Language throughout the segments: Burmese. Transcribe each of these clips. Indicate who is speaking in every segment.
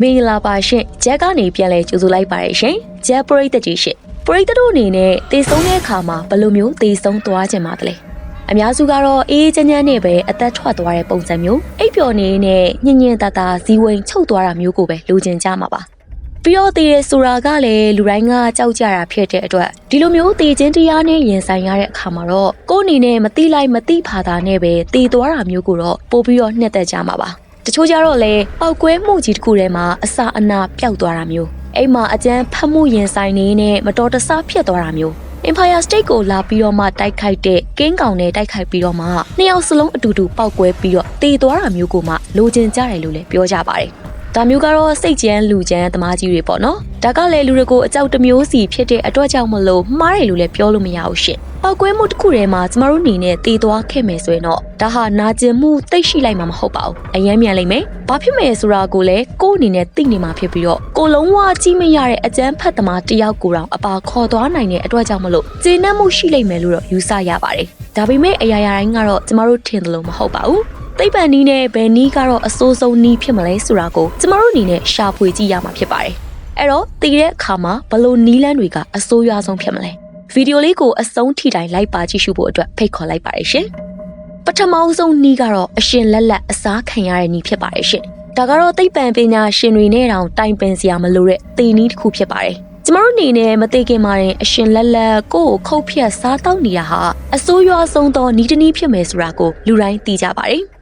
Speaker 1: မင်္ဂလာပါရှင်ဂျက်ကနေပြန်လဲကြိုဆိုလိုက်ပါရရှင်ဂျက်ပရိသတ်ကြီးရှင်ပရိသတ်တို့အနေနဲ့တေဆုံးတဲ့အခါမှာဘယ်လိုမျိုးတေဆုံးသွားခြင်းပါတလဲအများစုကတော့အေးအေးချမ်းချမ်းနဲ့ပဲအသက်ထွက်သွားတဲ့ပုံစံမျိုးအိပ်ပျော်နေနဲ့ညင်ညင်တတဇီဝိန်ချုပ်သွားတာမျိုးကိုပဲလိုချင်ကြမှာပါ ပြီးတော့တည်ရဆိုတာကလည်းလူတိုင်းကကြောက်ကြတာဖြစ်တဲ့အတွက်ဒီလိုမျိုးတည်ခြင်းတရားနဲ့ရင်ဆိုင်ရတဲ့အခါမှာတော့ကိုယ်အနေနဲ့မတိလိုက်မတိဖာတာနဲ့ပဲတည်သွားတာမျိုးကိုတော့ပို့ပြီးတော့နှစ်သက်ကြမှာပါတချို့ကြတော့လေပောက်ကွဲမှုကြီးတစ်ခုထဲမှာအစာအနာပျောက်သွားတာမျိုးအဲ့မှာအကျန်းဖတ်မှုရင်ဆိုင်နေနဲ့မတော်တဆဖြစ်သွားတာမျိုး Empire State ကိုလာပြီးတော့မှတိုက်ခိုက်တဲ့ကင်းကောင်နဲ့တိုက်ခိုက်ပြီးတော့မှနှစ်ယောက်စလုံးအတူတူပောက်ကွဲပြီးတော့တည်သွားတာမျိုးကိုမှလိုချင်ကြတယ်လို့လည်းပြောကြပါတယ် ဒါမျိုးကတော့စိတ်ကြမ်းလူကြမ်းသမားကြီးတွေပေါ့နော်ဒါကလည်းလူတွေကိုအကြောက်တစ်မျိုးစီဖြစ်တဲ့အတွက်ကြောင့်မလို့မှားတယ်လို့လည်းပြောလို့မရဘူးရှင့်ပောက်ကွဲမှုတစ်ခုထဲမှာကျမတို့အနေနဲ့တည်သွားခဲ့မယ်ဆိုရင်တော့ဒါဟာနာကျင်မှုသိရှိလိုက်မှာမဟုတ်ပါဘူးအယမ်းမြန်လိမ့်မယ်ဘာဖြစ်မယ်ဆိုတာကိုလည်းကိုယ့်အနေနဲ့သိနေမှာဖြစ်ပြီးတော့ကိုလုံးဝကြည့်မရတဲ့အကျန်းဖတ်သမားတယောက်ကိုတောင်အပါခေါ်သွားနိုင်တဲ့အတွက်ကြောင့်မလို့ကျေနပ်မှုရှိလိမ့်မယ်လို့တော့ယူဆရပါတယ်ဒါပေမဲ့အရာရာတိုင်းကတော့ကျမတို့ထင်တယ်လို့မဟုတ်ပါဘူး သိပ္ပံနီးနဲ့ဘယ်နီးကတော့အစိုးဆုံးနီးဖြစ်မလဲဆိုတာကိုကျမတို့အနေနဲ့ရှာဖွေကြည့်ရမှာဖြစ်ပါတယ်အဲ့တော့တည်တဲ့အခါမှာဘလို့နီးလန်းတွေကအစိုးရဆုံးဖြစ်မလဲဗီဒီယိုလေးကိုအဆုံးထိတိုင်းလိုက်ပါကြည့်ရှုဖို့အတွက်ဖိတ်ခေါ်လိုက်ပါတယ်ရှင်ပထမဆုံးနီးကတော့အရှင်လက်လက်အစားခံရတဲ့နီးဖြစ်ပါတယ်ရှင်ဒါကတော့သိပ္ပံပညာရှင်တွေနဲ့တောင်တိုင်ပင်စရာမလိုတဲ့သေနီးတစ်ခုဖြစ်ပါတယ်ကျမတို့အနေနဲ့မသိခင်မှာရင်အရှင်လက်လက်ကိုယ့်ကိုခုတ်ဖြတ်စားတောက်နေတာဟာအစိုးရဆုံးသောနီးတနည်းဖြစ်မယ်ဆိုတာကိုလူတိုင်းသိကြပါတယ်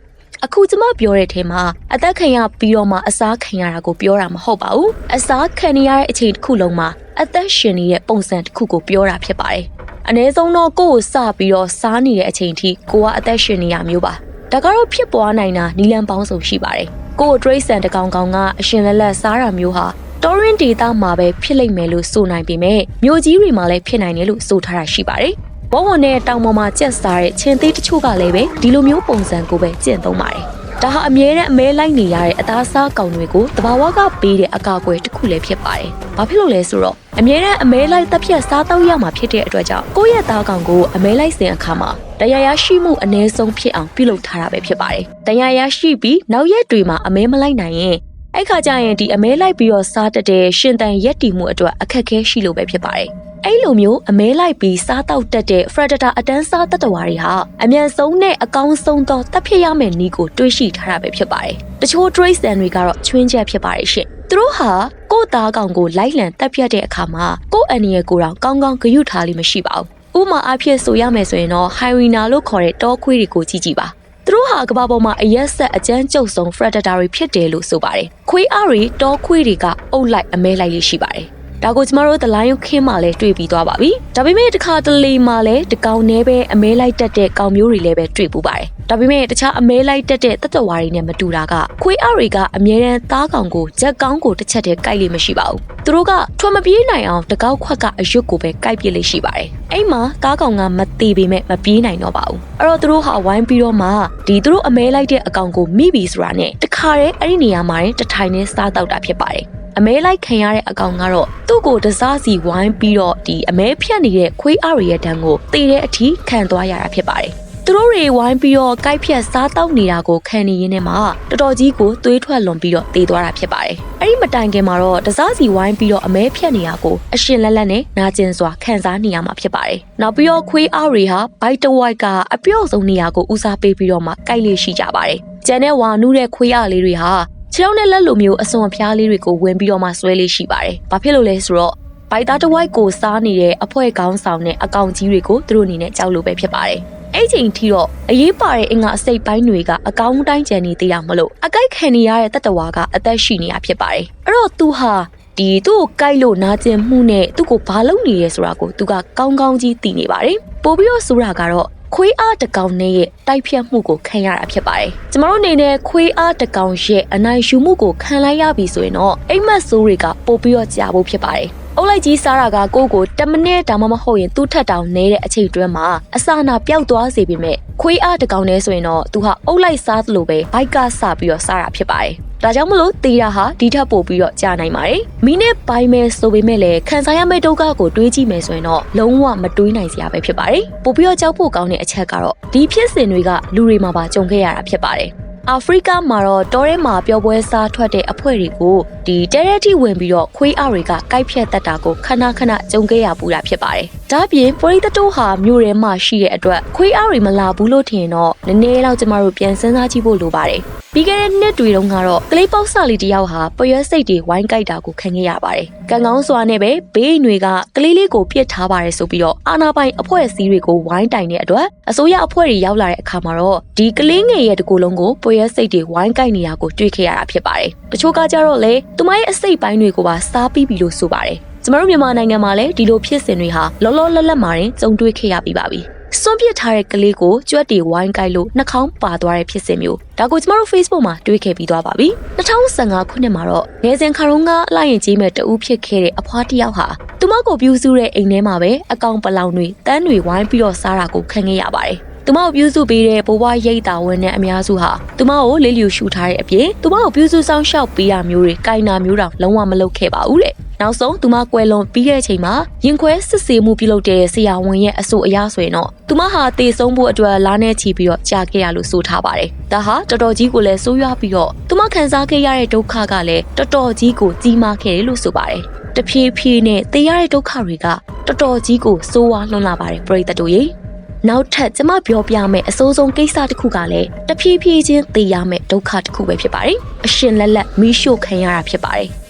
Speaker 1: အခုကျမပြောတဲ့ထဲမှာအသက်ခံရပြီးတော့မှအစားခံရတာကိုပြောတာမဟုတ်ပါဘူးအစားခံရတဲ့အချိန်တစ်ခုလုံးမှာအသက်ရှင်နေတဲ့ပုံစံတစ်ခုကိုပြောတာဖြစ်ပါတယ်အ ਨੇ ဆုံးတော့ကိုယ့်ကိုစပြီးတော့စားနေတဲ့အချိန်ထိကိုကအသက်ရှင်နေရမျိုးပါဒါကတော့ဖြစ်ပွားနိုင်တာနီလန်ပေါင်းစုံရှိပါတယ်ကိုယ့်ကို trace တကောင်ကောင်ကအရှင်လက်လက်စားတာမျိုးဟာတော်ရင်ဒေတာမှာပဲဖြစ်လိမ့်မယ်လို့ဆိုနိုင်ပေမဲ့မြို့ကြီးတွေမှာလည်းဖြစ်နိုင်တယ်လို့ဆိုထားတာရှိပါတယ်။ ဘောဝန်နဲ့တောင်ပေါ်မှာကျက်စားတဲ့ချင်းသေးတချို့ကလည်းပဲဒီလိုမျိုးပုံစံကိုပဲကျင့်သုံးပါတယ်။ဒါဟာအမြဲတမ်းအမဲလိုက်နေရတဲ့အသားစားကောင်တွေကိုတဘာဝကပေးတဲ့အကာအကွယ်တစ်ခုလည်းဖြစ်ပါတယ်။ဘာဖြစ်လို့လဲဆိုတော့အမြဲတမ်းအမဲလိုက်တစ်ဖြက်စားတော့ရမှာဖြစ်တဲ့အတွက်ကြောင့်ကိုယ့်ရဲ့သားကောင်ကိုအမဲလိုက်စဉ်အခါမှာတရားရရှိမှုအ ਨੇ ဆုံးဖြစ်အောင်ပြုလုပ်ထားတာပဲဖြစ်ပါတယ်။တရားရရှိပြီးနောက်ရက်တွေမှာအမဲမလိုက်နိုင်ရင် အဲ့ခါကျရင်ဒီအမဲလိုက်ပြီးတော့စားတက်တဲ့ရှင်တန်ရက်တီမှုအတွက်အခက်အခဲရှိလို့ပဲဖြစ်ပါတယ်။အဲ့လိုမျိုးအမဲလိုက်ပြီးစားတောက်တက်တဲ့ Predator အတန်းစားတတဝါတွေဟာအမြန်ဆုံးနဲ့အကောင်းဆုံးသောတပ်ဖြစ်ရမယ့်နည်းကိုတွေးရှိထားတာပဲဖြစ်ပါတယ်။တချို့ trace တွေကတော့ချွင်းချက်ဖြစ်ပါတယ်ရှင်။သူတို့ဟာကိုယ့်သားကောင်ကိုလိုက်လံတပ်ဖြတ်တဲ့အခါမှာကိုယ့်အန်ရယ်ကိုယ်တော်ကောင်းကောင်းဂရုထားလိမ့်မရှိပါဘူး။ဥမာအဖြစ်ဆိုရမယ်ဆိုရင်တော့ Hyena လို့ခေါ်တဲ့တောခွေးတွေကိုကြည့်ကြည့်ပါ။ သူတို့ဟာကမ္ဘာပေါ်မှာအရက်ဆက်အကျန်းကျုပ်ဆုံး predator တွေဖြစ်တယ်လို့ဆိုပါတယ်။ခွေးအားတွေတောခွေးတွေကအုပ်လိုက်အမဲလိုက်လေးရှိပါတယ်။ ဒါကိုကျမတို့တလိုင်းခင်းမှလည်းတွေ့ပြီးသွားပါပြီ။ဒါပေမဲ့တခါတလေမှလည်းတကောင်နဲ့ပဲအမဲလိုက်တက်တဲ့ကောင်မျိုးတွေလည်းပဲတွေ့ပူပါတယ်။ဒါပေမဲ့တခြားအမဲလိုက်တက်တဲ့တတဝါတွေနဲ့မတူတာကခွေးအားတွေကအမြဲတမ်းသားကောင်ကိုဂျက်ကောင်းကိုတစ်ချက်တည်းကိုက်လိမ့်မရှိပါဘူး။သူတို့ကထွက်မပြေးနိုင်အောင်တကောက်ခွက်ကအရွတ်ကိုပဲကိုက်ပြစ်လိမ့်ရှိပါတယ်။အဲ့မှာသားကောင်ကမသေးပေမဲ့မပြေးနိုင်တော့ပါဘူး။အဲ့တော့သူတို့ဟာဝိုင်းပြီးတော့မှဒီသူတို့အမဲလိုက်တဲ့အကောင်ကိုမိပြီဆိုတာနဲ့တခါတည်းအဲ့ဒီနေရာမှာတထိုင်နဲ့စားတော့တာဖြစ်ပါတယ်။ အမဲလိုက်ခံရတဲ့အကောင်ကတော့သူ့ကိုတစားစီဝိုင်းပြီးတော့ဒီအမဲဖြတ်နေတဲ့ခွေးအားရရဲ့တန်းကိုတည်တဲ့အထိခံသွားရတာဖြစ်ပါတယ်။သူတို့တွေဝိုင်းပြီးတော့ကိုက်ဖြတ်စားတောက်နေတာကိုခံနေရင်းနဲ့မှတော်တော်ကြီးကိုသွေးထွက်လွန်ပြီးတော့တည်သွားတာဖြစ်ပါတယ်။အဲ့ဒီမတိုင်ခင်မှာတော့တစားစီဝိုင်းပြီးတော့အမဲဖြတ်နေတာကိုအရှင်လက်လက်နဲ့နာကျင်စွာခံစားနေရမှာဖြစ်ပါတယ်။နောက်ပြီးတော့ခွေးအားတွေဟာဘိုက်တဝိုက်ကအပြုတ်ဆုံးနေရာကိုဦးစားပေးပြီးတော့မှကိုက်လေးရှိကြပါတယ်။ကျန်တဲ့ဝါနူးတဲ့ခွေးအားလေးတွေဟာ ခြေထောက်နဲ့လက်လိုမျိုးအစွန်အဖျားလေးတွေကိုဝင်ပြီးတော့မှဆွဲလေးရှိပါတယ်။ဘာဖြစ်လို့လဲဆိုတော့ဘိုက်သားတစ်ဝိုက်ကိုစားနေတဲ့အဖွဲ့ကောင်းဆောင်တဲ့အကောင်ကြီးတွေကိုသူတို့အနေနဲ့ကြောက်လို့ပဲဖြစ်ပါတယ်။အဲ့ချိန်ထိတော့အရေးပါတဲ့အင်္ဂါအစိတ်ပိုင်းတွေကအကောင်းတိုင်းကျန်နေသေးတာမလို့အကိုက်ခံနေရတဲ့တတဝါကအသက်ရှိနေရဖြစ်ပါတယ်။အဲ့တော့သူဟာဒီသူ့ကိုကိုက်လို့နာကျင်မှုနဲ့သူ့ကိုဘာလုပ်နေရဲဆိုတာကိုသူကကောင်းကောင်းကြီးသိနေပါတယ်။ပို့ပြီးတော့ဆိုတာကတော့ ခွေးအားတကောင်နဲ့ရဲ့တိုက်ဖြတ်မှုကိုခံရတာဖြစ်ပါတယ်။ကျမတို့အနေနဲ့ခွေးအားတကောင်ရဲ့အနိုင်ယူမှုကိုခံလိုက်ရပြီဆိုရင်တော့အိမ်မက်ဆိုးတွေကပို့ပြီးတော့ကြာဖို့ဖြစ်ပါတယ်။ အုပ်လိုက်ကြီးစားတာကကိုယ့်ကို10မိနစ်ဒါမှမဟုတ်ရင်သူ့ထက်တောင်နည်းတဲ့အချိန်တွင်းမှာအစာနာပျောက်သွားစေပေမဲ့ခွေးအားတစ်ကောင်နဲ့ဆိုရင်တော့သူဟာအုပ်လိုက်စားသလိုပဲဘိုက်ကစပြီးတော့စားတာဖြစ်ပါတယ်ဒါကြောင့်မလို့တေးတာဟာဒီထက်ပိုပြီးတော့ကြာနိုင်ပါတယ်။မိနစ်ပိုင်းမဲ့ဆိုပေမဲ့လည်းခံစားရမယ့်ဒုက္ခကိုတွေးကြည့်မယ်ဆိုရင်တော့လုံးဝမတွေးနိုင်စရာပဲဖြစ်ပါတယ်။ပိုပြီးတော့ကြောက်ဖို့ကောင်းတဲ့အချက်ကတော့ဒီဖြစ်စဉ်တွေကလူတွေမှာပါကြုံခဲ့ရတာဖြစ်ပါတယ်။ အာဖရိကမှာတော့တောထဲမှာပျော်ပွဲစားထွက်တဲ့အဖွဲ့တွေကိုဒီတဲရဲတီဝင်ပြီးတော့ခွေးအတွေကကိုက်ဖြတ်တတ်တာကိုခဏခဏကြုံခဲ့ရပူတာဖြစ်ပါတယ်။ဒါ့အပြင်ပရိသတ်တို့ဟာမြို့ထဲမှာရှိတဲ့အတွက်ခွေးအတွေမလာဘူးလို့ထင်တော့နည်းနည်းတော့ကျမတို့ပြန်စဉ်းစားကြည့်ဖို့လိုပါတယ်။ပြီးခဲ့တဲ့နှစ်တွေတုန်းကတော့ကလေးပေါက်ဆလေးတယောက်ဟာပရွက်စိတ်တွေဝိုင်းကြိုက်တာကိုခံခဲ့ရပါတယ်။ကံကောင်းစွာနဲ့ပဲဘေးအိမ်တွေကကလေးလေးကိုပြစ်ထားပါတယ်ဆိုပြီးတော့အာနာပိုင်အဖွဲ့အစည်းတွေကိုဝိုင်းတိုင်တဲ့အတွက်အစိုးရအဖွဲ့တွေရောက်လာတဲ့အခါမှာတော့ဒီကလေးငယ်ရဲ့တကူလုံးကိုပရွက်စိတ်တွေဝိုင်းကြိုက်နေတာကိုတွေ့ခဲ့ရတာဖြစ်ပါတယ်။တချို့ကကြတော့လေသူမရဲ့အစိတ်ပိုင်းတွေကိုပါစားပြီးပြီလို့ဆိုပါတယ်။ ကျမတို့မြန်မာနိုင်ငံမှာလည်းဒီလိုဖြစ်စဉ်တွေဟာလောလောလတ်လတ်မှာရင်ကြုံတွေ့ခဲ့ရပြီးပါပြီ။စွန့်ပစ်ထားတဲ့ကလေးကိုကြွက်တီဝိုင်းကိုက်လို့နှာခေါင်းပါသွားတဲ့ဖြစ်စဉ်မျိုးဒါကိုကျမတို့ Facebook မှာတွေ့ခဲ့ပြီးသွားပါပြီ2015ခုနှစ်မှာတော့ငယ်စဉ်ခါရုံးကအလိုက်ရင်ကြီးမဲ့တဦးဖြစ်ခဲ့တဲ့အဖွားတစ်ယောက်ဟာသူမကိုပြူးစုတဲ့အိမ်ထဲမှာပဲအကောင်ပလောင်တွေတန်းတွေဝိုင်းပြီးတော့စားတာကိုခံခဲ့ရပါတယ်သူမကိုပြုစုပေးတဲ့ဘိုးဘွားရိတ်တာဝန်နဲ့အများစုဟာသူမကိုလေးလျူရှူထားတဲ့အပြင်သူမကိုပြုစုဆောင်ရှောက်ပေးရမျိုးတွေကိုင်နာမျိုးတောင်လုံးဝမလုပ်ခဲ့ပါဘူးတဲ့ နောက်ဆုံးသူမကွယ်လွန်ပြီးတဲ့အချိန်မှာရင်ခွဲစစ်ဆေးမှုပြုလုပ်တဲ့ဆရာဝန်ရဲ့အဆိုအရဆိုရင်တော့သူမဟာတေဆုံးဖို့အတွက်လာနေချီပြီးတော့ကြာခဲ့ရလို့ဆိုထားပါတယ်။ဒါဟာတော်တော်ကြီးကိုလည်းဆိုးရွားပြီးတော့သူမခံစားခဲ့ရတဲ့ဒုက္ခကလည်းတော်တော်ကြီးကိုကြီးမားခဲ့တယ်လို့ဆိုပါတယ်။တဖြည်းဖြည်းနဲ့တေးရတဲ့ဒုက္ခတွေကတော်တော်ကြီးကိုဆိုးဝါးလွန်းလာပါတယ်ပရိသတ်တို့ရေ။နောက်ထပ်ကျမပြောပြမယ့်အစိုးဆုံးကိစ္စတစ်ခုကလည်းတဖြည်းဖြည်းချင်းသိရမယ့်ဒုက္ခတစ်ခုပဲဖြစ်ပါတယ်။အရှင်လက်လက်မီးရှို့ခံရတာဖြစ်ပါတယ်။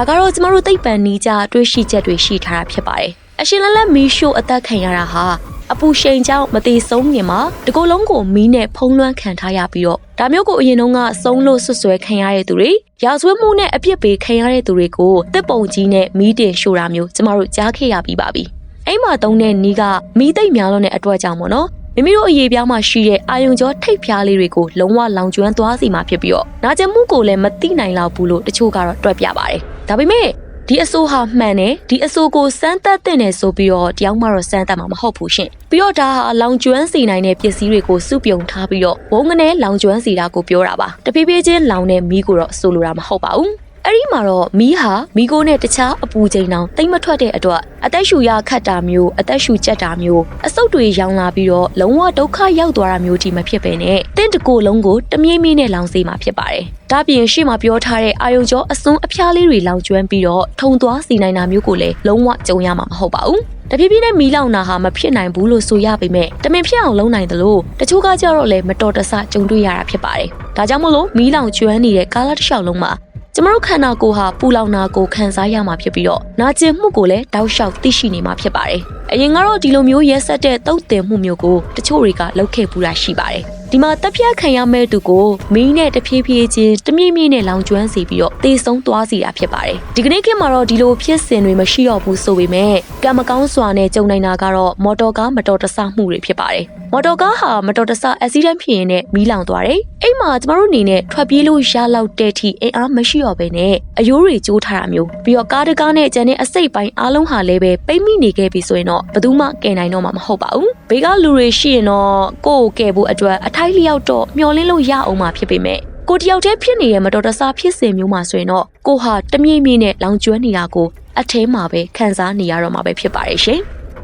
Speaker 1: ဒါကတော့ကျမတို့သိပ္ပံနီးကြတွေးရှိချက်တွေရှိထားတာဖြစ်ပါတယ်။အရှင်လက်လက်မီးရှို့အသက်ခံရတာဟာအပူရှိန်ကြောင့်မသေးဆုံးခင်မှာတကူလုံးကိုမီးနဲ့ဖုံးလွှမ်းခံထားရပြီးတော့ဒါမျိုးကိုအရင်တုန်းကဆုံးလို့ဆွဆွဲခံရတဲ့သူတွေရာဇဝတ်မှုနဲ့အပြစ်ပေးခံရတဲ့သူတွေကိုတစ်ပုံကြီးနဲ့မီးတင်ရှို့တာမျိုးကျမတို့ကြားခဲ့ရပြီးပါပြီ။အဲ့မှာတုံးတဲ့နီးကမီးသိမ့်များလို့တဲ့အတွက်ကြောင့်ပေါ့နော် မိမိတို့အရေးပြားမှာရှိတဲ့အာယုံကျော်ထိတ်ဖျားလေးတွေကိုလုံးဝလောင်ကျွမ်းသွားစီမှာဖြစ်ပြီးတော့နာကျင်မှုကိုလည်းမသိနိုင်လောက်ဘူးလို့တချို့ကတော့တွက်ပြပါတယ်။ဒါပေမဲ့ဒီအဆိုးဟာမှန်တယ်ဒီအဆိုးကိုစမ်းသပ်တဲ့နယ်ဆိုပြီးတော့တယောက်မှတော့စမ်းသပ်မှာမဟုတ်ဘူးရှင်ပြီးတော့ဒါဟာလောင်ကျွမ်းစီနိုင်တဲ့ပစ္စည်းတွေကိုစုပြုံထားပြီးတော့ဘုံငနဲ့လောင်ကျွမ်းစီတာကိုပြောတာပါတဖြည်းဖြည်းချင်းလောင်တဲ့မီးကိုတော့ဆိုလိုတာမဟုတ်ပါဘူး အဲ့ဒီမှာတော့မီးဟာမီးကိုနဲ့တခြားအပူချိန်တောင်တိတ်မထွက်တဲ့အတွက်အသက်ရှူရခတ်တာမျိုးအသက်ရှူကြက်တာမျိုးအဆုတ်တွေရောင်လာပြီးတော့လုံးဝဒုက္ခရောက်သွားတာမျိုးဒီမဖြစ်ပဲနဲ့တင့်တကိုယ်လုံးကိုတမြင့်မြင့်နဲ့လောင်စေမှာဖြစ်ပါတယ်။ဒါပြင်ရှေ့မှာပြောထားတဲ့အာယုံကျော်အစွန်းအဖျားလေးတွေလောင်ကျွမ်းပြီးတော့ထုံသွားစီနိုင်တာမျိုးကိုလည်းလုံးဝကြုံရမှာမဟုတ်ပါဘူး။တဖြည်းဖြည်းနဲ့မီးလောင်တာဟာမဖြစ်နိုင်ဘူးလို့ဆိုရပေမဲ့တမင်ဖြစ်အောင်လုပ်နိုင်တယ်လို့တချို့ကကြတော့လည်းမတော်တဆကြုံတွေ့ရတာဖြစ်ပါတယ်။ဒါကြောင့်မလို့မီးလောင်ကျွမ်းနေတဲ့ကာလတစ်လျှောက်လုံးမှာ ကျမတို့ခန္ဓာကိုယ်ဟာပူလောင်တာကိုခံစားရမှာဖြစ်ပြီးတော့နာကျင်မှုကိုလည်းတောက်လျှောက်သိရှိနေမှာဖြစ်ပါတယ်။အရင်ကတော့ဒီလိုမျိုးရက်ဆက်တဲ့တုတ်တင်မှုမျိုးကိုတချို့တွေကလုပ်ခဲ့ပူတာရှိပါတယ်။ ဒီမှာတက်ပြတ်ခံရမဲ့သူကိုမီးနဲ့တဖြည်းဖြည်းချင်းတမြင့်မြင့်နဲ့လောင်ကျွမ်းစေပြီးတော့တေဆုံးသွားစီတာဖြစ်ပါတယ်။ဒီကနေ့ခေတ်မှာတော့ဒီလိုဖြစ်စဉ်တွေမရှိတော့ဘူးဆိုပေမဲ့ကံမကောင်းစွာနဲ့ကြုံနိုင်တာကတော့မော်တော်ကားမတော်တဆမှုတွေဖြစ်ပါတယ်။မော်တော်ကားဟာမတော်တဆအက်ဆီဒန့်ဖြစ်ရင်နဲ့မီးလောင်သွားတယ်။အိမ်မှာကျမတို့အနေနဲ့ထွက်ပြေးလို့ရလောက်တဲ့ထိအင်အားမရှိတော့ဘဲနဲ့အယိုးတွေကျိုးထားတာမျိုးပြီးတော့ကားတကားနဲ့ကျန်တဲ့အစိတ်ပိုင်းအားလုံးဟာလည်းပဲပိတ်မိနေခဲ့ပြီဆိုရင်တော့ဘယ်သူမှကယ်နိုင်တော့မှာမဟုတ်ပါဘူး။ဘေးကလူတွေရှိရင်တော့ကိုယ့်ကိုကယ်ဖို့အတွက်အထိုက်လျောက်တော့မျောလင်းလို့ရအောင်မှာဖြစ်ပေမဲ့ကိုတယောက်တည်းဖြစ်နေတဲ့မတော်တဆဖြစ်စဉ်မျိုးမှာဆိုရင်တော့ကိုဟာတမြင့်မြင့်နဲ့လောင်ကျွမ်းနေတာကိုအထဲမှာပဲခံစားနေရတော့မှာပဲဖြစ်ပါတယ်ရှင်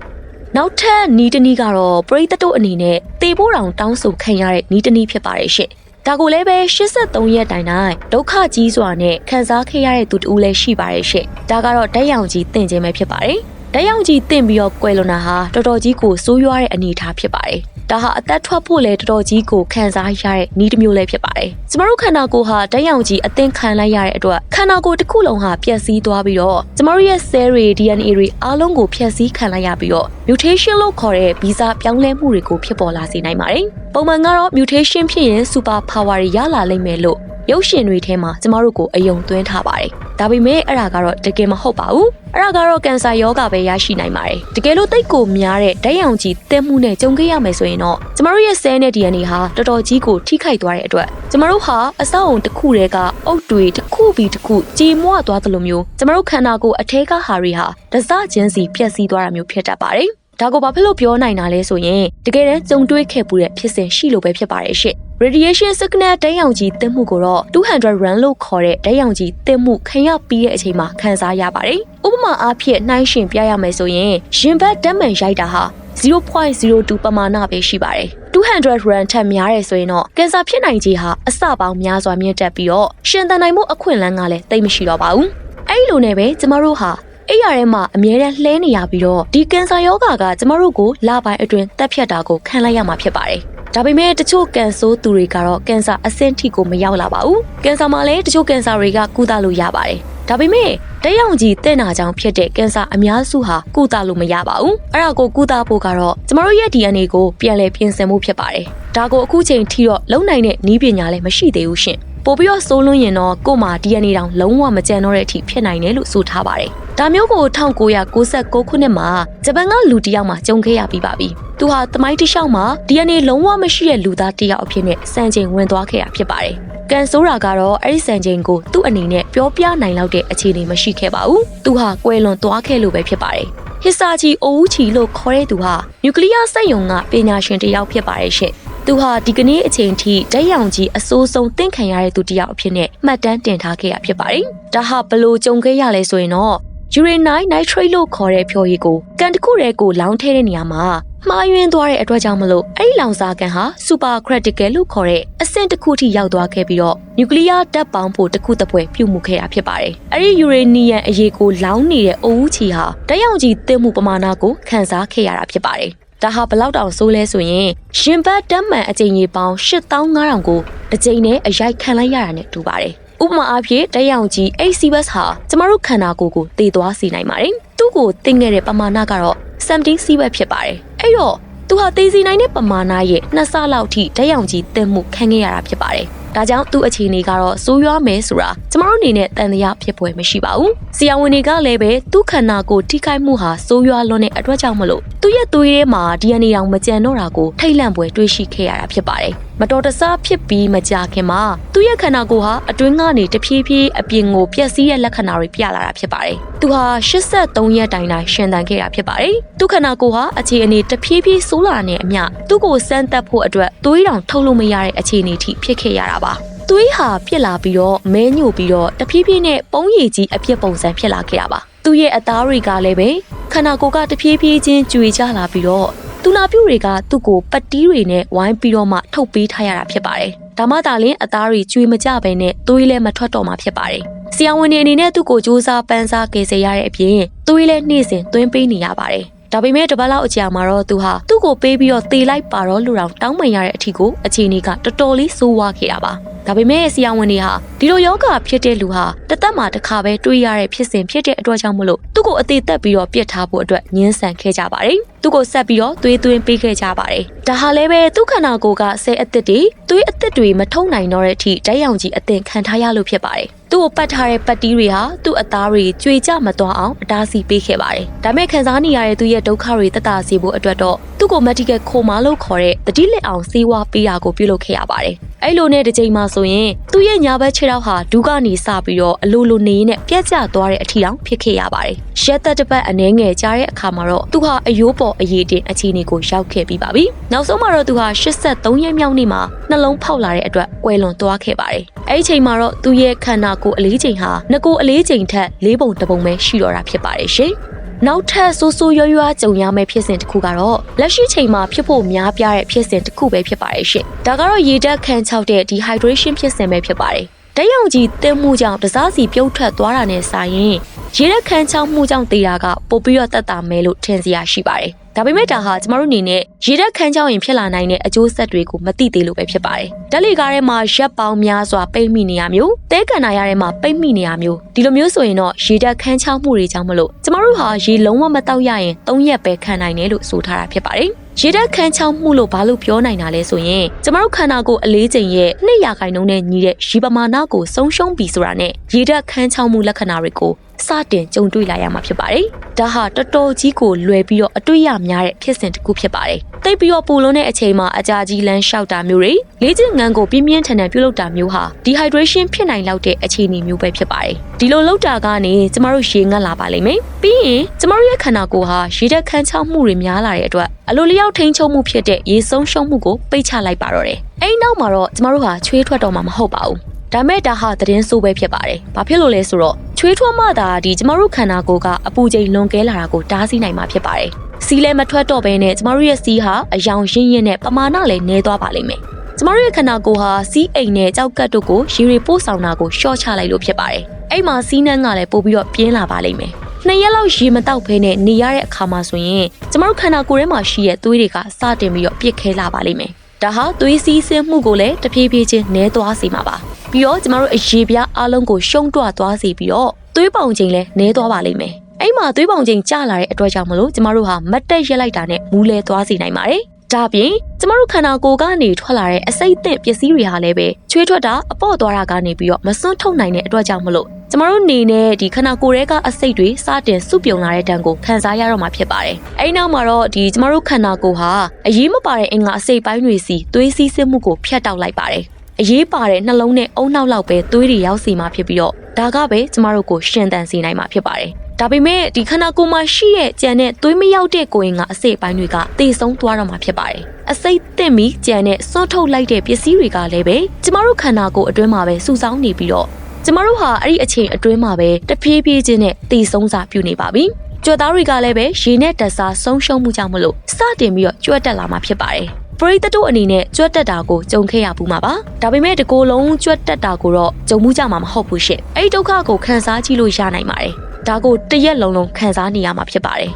Speaker 1: ။နောက်ထပ်နီးတနီးကတော့ပရိသတ်တို့အနေနဲ့တေဖို့တောင်တောင်းဆိုခံရတဲ့နီးတနီးဖြစ်ပါတယ်ရှင်။ဒါကိုလည်းပဲ83ရက်တိုင်တိုင်းဒုက္ခကြီးစွာနဲ့ခံစားခဲ့ရတဲ့သူတူလည်းရှိပါတယ်ရှင့်။ဒါကတော့တက်ရောင်ကြီးတင်ခြင်းပဲဖြစ်ပါတယ်။တက်ရောင်ကြီးတင်ပြီးတော့ကွယ်လွန်တာဟာတော်တော်ကြီးကိုဆိုးရွားတဲ့အနေအထားဖြစ်ပါတယ်။ ဒါဟာအသက်ထွက်ဖို့လည်းတော်တော်ကြီးကိုခံစားရတဲ့နည်းတစ်မျိုးလည်းဖြစ်ပါတယ်။ကျမတို့ခန္ဓာကိုယ်ဟာတက်ရောင်ကြီးအသင်ခံလိုက်ရတဲ့အတွက်ခန္ဓာကိုယ်တစ်ခုလုံးဟာပျက်စီးသွားပြီးတော့ကျမတို့ရဲ့ cell တွေ DNA တွေအားလုံးကိုဖျက်ဆီးခံလိုက်ရပြီးတော့ mutation လို့ခေါ်တဲ့ဗီဇပြောင်းလဲမှုတွေကိုဖြစ်ပေါ်လာစေနိုင်ပါတယ်။ပုံမှန်ကတော့ mutation ဖြစ်ရင် super power တွေရလာလိမ့်မယ်လို့ ရုပ်ရှင်တွေထဲမှာကျမတို့ကိုအယုံသွင်းထားပါတယ်။ဒါပေမဲ့အဲ့ဒါကတော့တကယ်မဟုတ်ပါဘူး။အဲ့ဒါကတော့ကင်ဆာရောဂါပဲရရှိနိုင်ပါတယ်။တကယ်လို့တိတ်ကိုများတဲ့ဓာတ်ရောင်ခြည်သင့်မှုနဲ့ကြုံခဲ့ရမယ်ဆိုရင်တော့ကျမတို့ရဲ့ cell နဲ့ DNA ဟာတော်တော်ကြီးကိုထိခိုက်သွားတဲ့အတွက်ကျမတို့ဟာအဆောက်အုံတစ်ခုတည်းကအုတ်တွေတစ်ခုပြီးတစ်ခုကြေမွသွားသလိုမျိုးကျမတို့ခန္ဓာကိုယ်အထဲကဟာတွေဟာတစချင်းစီပျက်စီးသွားတာမျိုးဖြစ်တတ်ပါတယ်။ဒါကိုဘာဖြစ်လို့ပြောနိုင်တာလဲဆိုရင်တကယ်တမ်းကြုံတွေ့ခဲ့ပူတဲ့ဖြစ်စဉ်ရှိလို့ပဲဖြစ်ပါတယ်ရှင့် radiation signal ဓာတ်ရောင်ခြည်တက်မှုကိုတော့200 run လို့ခေါ်တဲ့ဓာတ်ရောင်ခြည်တက်မှုခံရပြီးတဲ့အချိန်မှာခံစားရပါတယ်။ဥပမာအားဖြင့်နှိုင်းယှဉ်ပြရမယ်ဆိုရင်ရင်ဘတ်ဓာတ်မှန်ရိုက်တာဟာ0.02ပမာဏပဲရှိပါတယ်။200 run ထက်များတယ်ဆိုရင်တော့ကင်ဆာဖြစ်နိုင်ခြေဟာအဆပေါင်းများစွာမြင့်တက်ပြီးတော့ရှင်သန်နိုင်မှုအခွင့်အလမ်းကလည်းတိတ်မရှိတော့ပါဘူး။အဲ့ဒီလိုနဲ့ပဲကျမတို့ဟာ အဲ့ရထဲမှာအမြဲတမ်းလှဲနေရပြီးတော့ဒီကင်ဆာယောဂါကကျမတို့ကိုလပိုင်းအတွင်းတက်ဖြတ်တာကိုခံလိုက်ရမှာဖြစ်ပါတယ်။ဒါပေမဲ့တချို့ကန်ဆိုးသူတွေကတော့ကင်ဆာအဆင့်ထိကိုမရောက်လာပါဘူး။ကင်ဆာမှာလည်းတချို့ကင်ဆာတွေကကုသလို့ရပါတယ်။ဒါပေမဲ့တက်ရောင်ကြီးတဲ့နာကြောင့်ဖြစ်တဲ့ကင်ဆာအများစုဟာကုသလို့မရပါဘူး။အဲ့ဒါကိုကုသဖို့ကတော့ကျမတို့ရဲ့ DNA ကိုပြန်လည်ပြင်ဆင်မှုဖြစ်ပါတယ်။ဒါကိုအခုချိန်ထိတော့လုံနိုင်တဲ့နည်းပညာလည်းမရှိသေးဘူးရှင်။ပို့ပြီးတော့စိုးလွန်းရင်တော့ကို့မှာ DNA တောင်လုံးဝမကြံတော့တဲ့အထိဖြစ်နိုင်တယ်လို့ဆိုထားပါတယ်။ ဒါမျိုးကို1996ခုနှစ်မှာဂျပန်ကလူတစ်ယောက်မှကြုံခဲ့ရပြီးပါပြီ။သူဟာသမိုင်းတစ်လျှောက်မှာ DNA လုံးဝမရှိတဲ့လူသားတစ်ယောက်အဖြစ်နဲ့စံချိန်ဝင်သွားခဲ့တာဖြစ်ပါတယ်။ကန်ဆိုးရာကတော့အဲ့ဒီစံချိန်ကိုသူ့အနေနဲ့ပြောပြနိုင်လောက်တဲ့အခြေအနေမရှိခဲ့ပါဘူး။သူဟာကွယ်လွန်သွားခဲ့လို့ပဲဖြစ်ပါတယ်။ဟစ်စာချီအိုဦးချီလို့ခေါ်တဲ့သူဟာနျူကလ িয়ার စက်ရုံကပညာရှင်တစ်ယောက်ဖြစ်ပါတယ်ရှင့်။သူဟာဒီကနေ့အချိန်ထိဓာတ်ရောင်ကြီးအစိုးဆုံးတင့်ခံရတဲ့သူတစ်ယောက်အဖြစ်နဲ့မှတ်တမ်းတင်ထားခဲ့ရဖြစ်ပါတယ်။ဒါဟာဘလို့ကြုံခဲ့ရလဲဆိုရင်တော့ urinine nitrate လို့ခေါ်တဲ့ဖြော်ရည်ကိုကန်တစ်ခုတည်းကိုလောင်းထည့်တဲ့နေရာမှာမှားယွင်းသွားတဲ့အတွက်ကြောင့်မလို့အဲ့ဒီလောင်စာကန်ဟာ super critical လို့ခေါ်တဲ့အဆင့်တစ်ခုထိရောက်သွားခဲ့ပြီးတော့နျူကလ িয়ার ဓာတ်ပေါင်းဖို့တစ်ခုတစ်ပွဲပြုမှုခဲ့တာဖြစ်ပါတယ်။အဲ့ဒီယူရေနီယံအရေးကိုလောင်းနေတဲ့အိုဦးချီဟာဓာတ်ရောင်ကြီးတင်မှုပမာဏကိုခန်းစားခဲ့ရတာဖြစ်ပါတယ်။ဒါဟာဘလောက်တောင်ဆိုးလဲဆိုရင်ရှင်ဘတ်တက်မှန်အကြိမ်ကြီးပေါင်း8500ကိုတစ်ကြိမ်နဲ့အရိုက်ခံလိုက်ရတာနဲ့တူပါတယ်။ ဥပမာအားဖြင့်တရောင်ကြီး HCBus ဟာကျမတို့ခန္ဓာကိုယ်ကိုတည်သွားစေနိုင်ပါတယ်။သူ့ကိုတင်ခဲ့တဲ့ပမာဏကတော့17 CBus ဖြစ်ပါတယ်။အဲ့တော့သူဟာတည်စီနိုင်တဲ့ပမာဏရဲ့နှစ်ဆလောက်ထိဓာတ်ရောင်ကြီးတင်မှုခံခဲ့ရတာဖြစ်ပါတယ်။ဒါကြောင့်သူ့အခြေအနေကတော့ဆိုးရွားမယ်ဆိုတာကျမတို့အနေနဲ့တန်တရားဖြစ်ပွဲမရှိပါဘူး။ဆရာဝန်တွေကလည်းပဲသူ့ခန္ဓာကိုယ်ထိခိုက်မှုဟာဆိုးရွားလွန်းတဲ့အတွက်ကြောင့်မလို့သူ့ရဲ့သွေးထဲမှာ DNA တောင်မကြံတော့တာကိုထိတ်လန့်ပွဲတွေးရှိခဲ့ရတာဖြစ်ပါတယ်။ မတော်တဆဖြစ်ပြီးမကြခင်မှာသူ့ရဲ့ခန္ဓာကိုယ်ဟာအတွင်းကနေတဖြည်းဖြည်းအပြင်ကိုပျက်စီးတဲ့လက္ခဏာတွေပြလာတာဖြစ်ပါတယ်။သူဟာ83ရက်တိုင်တိုင်ရှင်သန်ခဲ့တာဖြစ်ပါတယ်။သူ့ခန္ဓာကိုယ်ဟာအခြေအနေတဖြည်းဖြည်းဆိုးလာနေအမျှသူ့ကိုစမ်းသပ်ဖို့အတွက်သွေးတောင်ထုတ်လို့မရတဲ့အခြေအနေထိဖြစ်ခဲ့ရတာပါ။သွေးဟာပြစ်လာပြီးတော့မဲညို့ပြီးတော့တဖြည်းဖြည်းနဲ့ပုံရည်ကြီးအပြစ်ပုံစံဖြစ်လာခဲ့တာပါသူ့ရဲ့အသားတွေကလည်းပဲခန္ဓာကိုယ်ကတဖြည်းဖြည်းချင်းကျွေကျလာပြီးတော့ သူနာပြုတွေကသူ့ကိုပတ်တီးတွေနဲ့ဝိုင်းပြီးတော့မှထုတ်ပေးထားရတာဖြစ်ပါတယ်ဒါမှသာလျှင်အသားတွေကျွေမကြဘဲနဲ့သွေးလည်းမထွက်တော့မှာဖြစ်ပါတယ်ဆရာဝန်တွေအနေနဲ့သူ့ကိုစူးစမ်းပန်းစားကေစေရတဲ့အပြင်သွေးလည်းနှိမ့်စင်သွင်းပေးနေရပါတယ်ဒါပေမဲ့တပတ်လောက်အကြာမှာတော့သူဟာသူ့ကိုပေးပြီးတော့တေလိုက်ပါတော့လူတော်တောင်းပန်ရတဲ့အထီကိုအခြေအနေကတော်တော်လေးဆိုးဝါးခဲ့တာပါ ဒါပေမဲ့ဆရာဝန်တွေဟာဒီလိုယောဂဖြစ်တဲ့လူဟာတသက်မှာတစ်ခါပဲတွေးရတဲ့ဖြစ်စဉ်ဖြစ်တဲ့အတွက်ကြောင့်မလို့သူ့ကိုအသေးသက်ပြီးတော့ပြစ်ထားဖို့အတွက်ညှင်းဆန်ခဲ့ကြပါတယ်သူ့ကိုဆက်ပြီးတော့သွေးသွင်းပေးခဲ့ကြပါတယ်ဒါဟာလည်းပဲသူ့ခန္ဓာကိုယ်ကဆဲအသစ်တွေသွေးအသစ်တွေမထုံနိုင်တော့တဲ့အထိဓာတ်ရောင်ကြီးအသင်ခံထားရလို့ဖြစ်ပါတယ် သူ့ကိုပတ်ထားတဲ့ပတ်တီးတွေဟာသူ့အသားတွေကြွေကြမသွားအောင်အတားဆီးပေးခဲ့ပါတယ်။ဒါပေမဲ့ခံစားနေရတဲ့သူ့ရဲ့ဒုက္ခတွေတက်တာစေဖို့အတွက်တော့သူ့ကို medical coma လို့ခေါ်တဲ့တတိလက်အောင်စေးဝါးပေးတာကိုပြုလုပ်ခဲ့ရပါတယ်။အဲ့လိုနဲ့တစ်ချိန်မှဆိုရင်သူ့ရဲ့ညာဘက်ခြေထောက်ဟာဒုကနေစပြီးတော့အလိုလိုနေနဲ့ပြက်ကျသွားတဲ့အထီတောင်ဖြစ်ခဲ့ရပါတယ်။ရက်သက်တစ်ပတ်အနှဲငယ်ကြားတဲ့အခါမှာတော့သူဟာအယိုးပေါ်အရေးတင်အခြေအနေကိုရောက်ခဲ့ပြီးပါပြီ။နောက်ဆုံးမှာတော့သူဟာ83ရက်မြောက်နေ့မှာနှလုံးဖောက်လာတဲ့အတွက်ကွယ်လွန်သွားခဲ့ပါတယ်။ အဲ့ဒီချိန်မှာတော့သူ့ရဲ့ခန္ဓာကိုယ်အလေးချိန်ဟာငကိုအလေးချိန်ထက်၄ပုံတစ်ပုံပဲရှိတော့တာဖြစ်ပါတယ်ရှင်။နောက်ထပ်ဆိုးဆိုးရွားရွားကြုံရမယ့်ဖြစ်စဉ်တစ်ခုကတော့လက်ရှိချိန်မှာဖြစ်ဖို့များပြားတဲ့ဖြစ်စဉ်တစ်ခုပဲဖြစ်ပါတယ်ရှင်။ဒါကတော့ရေဓာတ်ခန်းချောက်တဲ့ dehydration ဖြစ်စဉ်ပဲဖြစ်ပါတယ်။ဓာတ်ရောင်ကြီးတင်းမှုကြောင့်တစားစီပြုတ်ထွက်သွားတာနဲ့စာရင်ရေဓာတ်ခန်းချောက်မှုကြောင့်တေတာကပိုပြီးတော့တက်တာမဲလို့ထင်စရာရှိပါတယ်။ဒါပေမဲ့ဒါဟာကျမတို့အနေနဲ့ ရေဓာတ်ခန်းချောင်းရင်ဖြစ်လာနိုင်တဲ့အကျိုးဆက်တွေကိုမသိသေးလို့ပဲဖြစ်ပါတယ်။ဓာတ်လေကားထဲမှာရက်ပေါင်းများစွာပိတ်မိနေရမျိုး၊တဲကန်နာရထဲမှာပိတ်မိနေရမျိုးဒီလိုမျိုးဆိုရင်တော့ရေဓာတ်ခန်းချောင်းမှုတွေကြောင့်မလို့ကျမတို့ဟာရေလုံးဝမတောက်ရရင်၃ရက်ပဲခံနိုင်တယ်လို့ဆိုထားတာဖြစ်ပါတယ်။ရေဓာတ်ခန်းချောင်းမှုလို့ဘာလို့ပြောနိုင်တာလဲဆိုရင်ကျမတို့ခန္ဓာကိုယ်အလေးချိန်ရဲ့2ရာခိုင်နှုန်းနဲ့ညီတဲ့ရေပမာဏကိုဆုံးရှုံးပြီဆိုတာနဲ့ရေဓာတ်ခန်းချောင်းမှုလက္ခဏာတွေကိုစတင်ကြုံတွေ့လာရမှာဖြစ်ပါတယ်။ဒါဟာတော်တော်ကြီးကိုလွယ်ပြီးတော့အတွေ့ရများတဲ့ဖြစ်စဉ်တစ်ခုဖြစ်ပါတယ်။တိတ်ပြီးတော့ပူလွန်းတဲ့အချိန်မှာအကြာကြီးလမ်းလျှောက်တာမျိုးတွေလေ့ကျင့်ငန်းကိုပြင်းပြင်းထန်ထန်ပြုလုပ်တာမျိုးဟာ dehydration ဖြစ်နိုင်လောက်တဲ့အခြေအနေမျိုးပဲဖြစ်ပါတယ်။ဒီလိုလုပ်တာကနေကျမတို့ရေငတ်လာပါလိမ့်မယ်။ပြီးရင်ကျမတို့ရဲ့ခန္ဓာကိုယ်ဟာရေဓာတ်ခန်းချောင်းမှုတွေများလာတဲ့အတွက်အလိုလျောက်ထိန်းချုပ်မှုဖြစ်တဲ့ရေဆုံးရှုံးမှုကိုပိတ်ချလိုက်ပါတော့တယ်။အဲဒီနောက်မှာတော့ကျမတို့ဟာချွေးထွက်တော့မှာမဟုတ်ပါဘူး။ဒါမဲ့ဒါဟာသတင်းဆိုးပဲဖြစ်ပါတယ်။ဘာဖြစ်လို့လဲဆိုတော့ချွေးထွက်မှသာဒီကျမတို့ခန္ဓာကိုယ်ကအပူချိန်လွန်ကဲလာတာကိုတားဆီးနိုင်မှာဖြစ်ပါတယ်။ စီးလည်းမထွက်တော့ဘဲနဲ့ကျမတို့ရဲ့စီးဟာအယောင်ရင်းရင်းနဲ့ပမာဏလည်းနည်းသွားပါလိမ့်မယ်။ကျမတို့ရဲ့ခန္ဓာကိုယ်ဟာစီးအိမ်နဲ့ကြောက်ကတ်တို့ကိုရေတွေပို့ဆောင်တာကိုရှော့ချလိုက်လို့ဖြစ်ပါတယ်။အဲ့မှာစီးနှန်းကလည်းပို့ပြီးတော့ပြင်းလာပါလိမ့်မယ်။နှစ်ရက်လောက်ရေမတောက်ဖဲနဲ့နေရတဲ့အခါမှာဆိုရင်ကျမတို့ခန္ဓာကိုယ်ထဲမှာရှိတဲ့သွေးတွေကစတင်ပြီးတော့ပြစ်ခဲလာပါလိမ့်မယ်။ဒါဟာသွေးစီးဆင်းမှုကိုလည်းတဖြည်းဖြည်းချင်းနည်းသွားစေမှာပါ။ပြီးတော့ကျမတို့အရေပြားအလုံးကိုရှုံးတွသွားစေပြီးတော့သွေးပေါင်ချိန်လည်းနည်းသွားပါလိမ့်မယ်။ အဲ့မှာသွေးပေါင်ချိန်ကျလာတဲ့အတွက်ကြောင့်မလို့ကျမတို့ဟာမတ်တက်ရက်လိုက်တာနဲ့မူးလဲသွားစေနိုင်ပါတယ်။ဒါပြင်ကျမတို့ခန္ဓာကိုယ်ကနေထွက်လာတဲ့အစိတ်အသင့်ပစ္စည်းတွေဟာလည်းပဲချွေးထွက်တာအပေါ့သွားတာကနေပြီးတော့မစွန့်ထုတ်နိုင်တဲ့အတွက်ကြောင့်မလို့ကျမတို့နေနဲ့ဒီခန္ဓာကိုယ်ရဲ့ကအစိတ်တွေစတင်စုပြုံလာတဲ့တံကိုခံစားရတော့မှာဖြစ်ပါတယ်။အဲဒီနောက်မှာတော့ဒီကျမတို့ခန္ဓာကိုယ်ဟာအရေးမပါတဲ့အင်္ဂါအစိတ်ပိုင်းတွေစီသွေးစီးဆင်းမှုကိုဖျက်တောက်လိုက်ပါတယ်။အရေးပါတဲ့နှလုံးနဲ့အုံနောက်လောက်ပဲသွေးတွေရောက်စီမှာဖြစ်ပြီးတော့ဒါကပဲကျမတို့ကိုရှင်သန်စေနိုင်မှာဖြစ်ပါတယ်။ ဒါပေမဲ့ဒီခန္ဓာကိုယ်မှာရှိတဲ့ကြံတဲ့သွေးမရောက်တဲ့ကိုယ်ရင်ကအစိတ်ပိုင်းတွေကတေဆုံးသွားတော့မှာဖြစ်ပါတယ်။အစိတ်သင့်ပြီးကြံတဲ့စွန့်ထုတ်လိုက်တဲ့ပစ္စည်းတွေကလည်းပဲကျမတို့ခန္ဓာကိုယ်အတွင်းမှာပဲစုဆောင်းနေပြီးတော့ကျမတို့ဟာအဲ့ဒီအချိန်အတွင်းမှာပဲတဖြည်းဖြည်းချင်းနဲ့တေဆုံးစာပြုနေပါပြီ။ကြွက်သားတွေကလည်းပဲရေနဲ့တက်စားဆုံးရှုံးမှုကြောင့်မလို့စတင်ပြီးတော့ကြွက်တက်လာမှာဖြစ်ပါတယ်။ပရိသတ်တို့အနေနဲ့ကြွက်တက်တာကိုကြုံခဲ့ရဘူးမှာပါဒါပေမဲ့ဒီကိုယ်လုံးကြွက်တက်တာကိုတော့ကြုံမှုကြမှာမဟုတ်ဘူးရှင့်အဲ့ဒီဒုက္ခကိုခံစားကြည့်လို့ရနိုင်ပါတယ် ဒါကိုတရက်လုံးလုံးခံစားနေရမှာဖြစ်ပါတယ်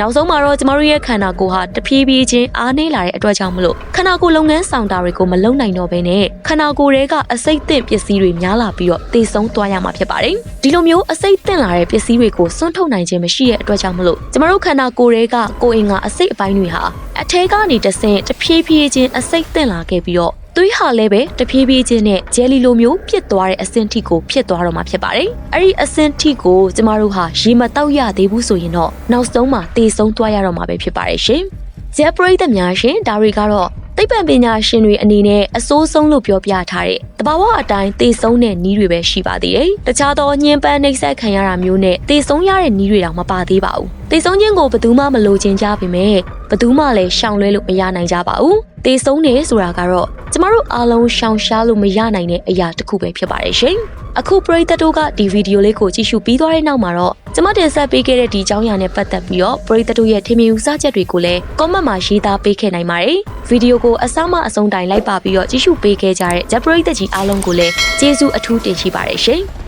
Speaker 1: နောက်ဆုံးမှာတော့ကျမတို့ရဲ့ခန္ဓာကိုယ်ဟာတဖြည်းဖြည်းချင်းအားနည်းလာတဲ့အတွက်ကြောင့်မလို့ခန္ဓာကိုယ်လုပ်ငန်းဆောင်တာတွေကိုမလုပ်နိုင်တော့ဘဲနဲ့ခန္ဓာကိုယ်တွေကအစိတ်သင့်ပစ္စည်းတွေများလာပြီးတော့တည်ဆုံးသွားရမှာဖြစ်ပါတယ်ဒီလိုမျိုးအစိတ်သင့်လာတဲ့ပစ္စည်းတွေကိုစွန့်ထုတ်နိုင်ခြင်းမရှိတဲ့အတွက်ကြောင့်မလို့ကျမတို့ခန္ဓာကိုယ်တွေကကိုယ်အင်ကအစိတ်အပိုင်းတွေဟာအထဲကနေတဆင့်တဖြည်းဖြည်းချင်းအစိတ်သင့်လာခဲ့ပြီးတော့ သွေးဟာလည်းပဲတဖြည်းဖြည်းချင်းနဲ့ဂျယ်လီလိုမျိုးဖြစ်သွားတဲ့အဆင့်ထိကိုဖြစ်သွားတော့မှာဖြစ်ပါတယ်။အဲ့ဒီအဆင့်ထိကိုကျမတို့ဟာရေမတောက်ရသေးဘူးဆိုရင်တော့နောက်ဆုံးမှာတေဆုံးသွားရတော့မှာပဲဖြစ်ပါတယ်ရှင်။ဂျက်ပရိသတ်များရှင်ဒါတွေကတော့ သိပ္ပံပညာရှင်တွေအနေနဲ့အစိုးဆုံးလို့ပြောပြထားတဲ့တဘာဝအတိုင်းသေဆုံးတဲ့နီးတွေပဲရှိပါသေးတယ်။တခြားသောညှဉ်းပန်းနှိပ်စက်ခံရတာမျိုးနဲ့သေဆုံးရတဲ့နီးတွေတောင်မပါသေးပါဘူး။သေဆုံးခြင်းကိုဘယ်သူမှမလိုချင်ကြပါပဲ။ဘယ်သူမှလည်းရှောင်လွဲလို့မရနိုင်ကြပါဘူး။သေဆုံးတယ်ဆိုတာကတော့ကျမတို့အားလုံးရှောင်ရှားလို့မရနိုင်တဲ့အရာတစ်ခုပဲဖြစ်ပါတယ်ရှင်။အခုပရိသတ်တို့ကဒီဗီဒီယိုလေးကိုကြည့်ရှုပြီးသွားတဲ့နောက်မှာတော့ ကျမတင်ဆက်ပေးခဲ့တဲ့ဒီအကြောင်းအရာနဲ့ပတ်သက်ပြီးတော့ပရိသတ်တို့ရဲ့ထင်မြင်ယူဆချက်တွေကိုလည်း comment မှာရေးသားပေးခဲ့နိုင်ပါတယ်။ဗီဒီယိုကိုအစမှအဆုံးတိုင်လိုက်ပါပြီးတော့ကြည့်ရှုပေးခဲ့ကြတဲ့ဂျပရိသတ်ကြီးအားလုံးကိုလည်းကျေးဇူးအထူးတင်ရှိပါတယ်ရှင်။